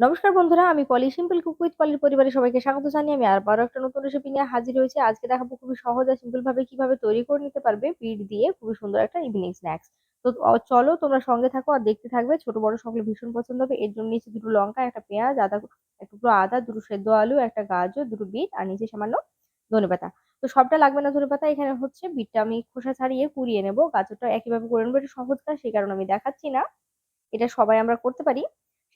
নমস্কার বন্ধুরা, আমি পলি সিম্পল কুক উইথ পলির পরিবারের সবাইকে স্বাগত জানিয়ে আমি আবারও একটা নতুন রেসিপি নিয়ে হাজির হয়েছি। আজকে দেখাবো খুবই সহজ আর সিম্পল ভাবে কীভাবে তৈরি করে নিতে পারবে বিট দিয়ে খুবই সুন্দর একটা ইভিনিং স্ন্যাক্স তো চলো তোমরা সঙ্গে থাকো আর দেখতে থাকবে, ছোট বড় সকলে ভীষণ পছন্দ হবে। এর জন্য নিচে দুটো লঙ্কা, একটা পেঁয়াজ, আদা এক টুকরো আদা, দুটো সেদ্ধ আলু, একটা গাজর, দুটো বিট আর নিচে সামান্য ধনেপাতা তো, সবটা লাগবে না ধনেপাতা এখানে হচ্ছে বিটটা আমি খোসা ছাড়িয়ে কুড়িয়ে নেব। গাজরটা একইভাবে করে নেব, এটা সহজ কাজ সেই কারণে আমি দেখাচ্ছি না। এটা সবাই আমরা করতে পারি,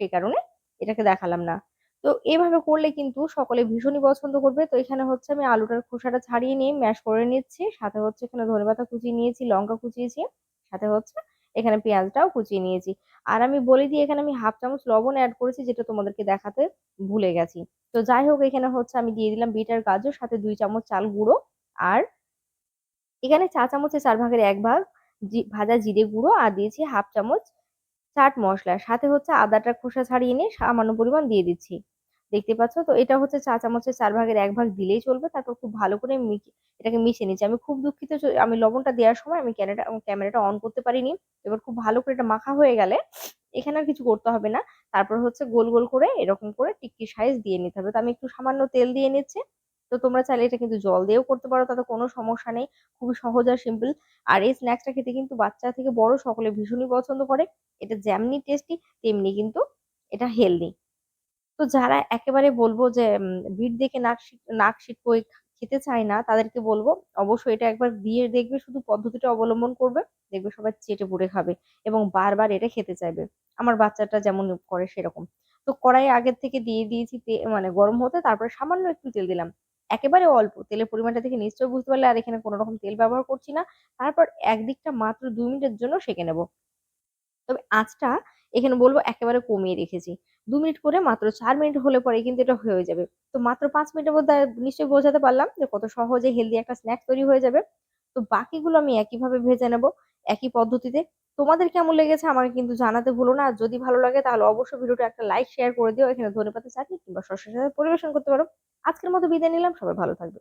সেই কারণে এটাকে দেখালাম না। তো এভাবে করলে কিন্তু সকলে ভীষণই পছন্দ করবে। তো এখানে হচ্ছে আমি আলুটার খোসাটা ছাড়িয়ে নিয়ে ম্যাশ করে নিচ্ছি। সাথে হচ্ছে এখানে ধনেপাতা কুচিয়ে নিয়েছি, লঙ্কা কুচিয়েছি। সাথে হচ্ছে এখানে পেঁয়াজটাও কুচিয়ে নিয়েছি। আর আমি বলে দিই, এখানে আমি হাফ চামচ লবণ অ্যাড করেছি, যেটা তোমাদেরকে দেখাতে ভুলে গেছি। তো যাই হোক, এখানে হচ্ছে আমি দিয়ে দিলাম বিট আর গাজর, সাথে দুই চামচ চাল গুঁড়ো। আর এখানে চা চামচের চার ভাগের এক ভাগ ভাজা জিরে গুঁড়ো, আর দিয়েছি হাফ চামচ চাট মশলা, সাথে হচ্ছে আদাটা খোসা ছাড়িয়ে নিয়ে সামান্য পরিমাণ দিয়ে দিচ্ছি। দেখতে পাচ্ছ তো? এটা হচ্ছে চা চামচের চার ভাগের এক ভাগ দিলেই চলবে। তারপর খুব ভালো করে এটাকে মিশিয়ে নিচ্ছি। আমি খুব দুঃখিত আমি লবণটা দেওয়ার সময় আমি ক্যামেরাটা ক্যামেরাটা অন করতে পারিনি। এবার খুব ভালো করে এটা মাখা হয়ে গেলে এখানে আর কিছু করতে হবে না। তারপর হচ্ছে গোল গোল করে এরকম করে টিক্কি সাইজ দিয়ে নিতে হবে। তো আমি একটু সামান্য তেল দিয়ে নিচ্ছি। তো তোমরা চাইলে এটা কিন্তু জল দিয়েও করতে পারো, তাতে কোনো সমস্যা নেই। খুবই সহজ আর সিম্পল আর এই স্ন্যাক্সটা খেতে কিন্তু বাচ্চা থেকে বড় সকলে ভীষণই পছন্দ করে। এটা যেমনি টেস্টি তেমনি কিন্তু এটা হেলদি তো যারা একেবারে বলব যে বিট দেখে নাক নাক সিটকোই খেতে চায় না, তাদেরকে বলব, অবশ্যই এটা একবার দিয়ে দেখবে, শুধু পদ্ধতিটা অবলম্বন করবে, দেখবে সবাই চেটে পুড়ে খাবে এবং বারবার এটা খেতে চাইবে। আমার বাচ্চাটা যেমন করে সেরকম। তো কড়াই আগের থেকে দিয়ে দিয়েছি মানে গরম হতে, তারপরে সামান্য একটু তেল দিলাম। একেবারে অল্প। তেলের পরিমাণটা দেখে নিশ্চয়ই বুঝতে পারলে আর এখানে কোনো রকম তেল ব্যবহার করছি না। তারপর একদিকটা মাত্র দুই মিনিটের জন্য সেঁকে নেব। তবে আঁচটা এখানে বলব একেবারে কমিয়ে রেখেছি। দু মিনিট করে মাত্র চার মিনিট হলে পরে কিন্তু এটা হয়ে যাবে। তো মাত্র পাঁচ মিনিটের মধ্যে নিশ্চয়ই বোঝাতে পারলাম যে কত সহজে হেলদি একটা স্ন্যাক্স তৈরি হয়ে যাবে। তো বাকিগুলো আমি একইভাবে ভেজে নেব, একই পদ্ধতিতে। তোমাদের কেমন লেগেছে আমাকে কিন্তু জানাতে ভুলো না। যদি ভালো লাগে তাহলে অবশ্যই ভিডিওটা একটা লাইক শেয়ার করে দিও। এখানে ধনেপাতা চাটনি কিংবা শসার সাথে পরিবেশন করতে পারো। আজকের মতো বিদায় নিলাম। সবাই ভালো থাকবে।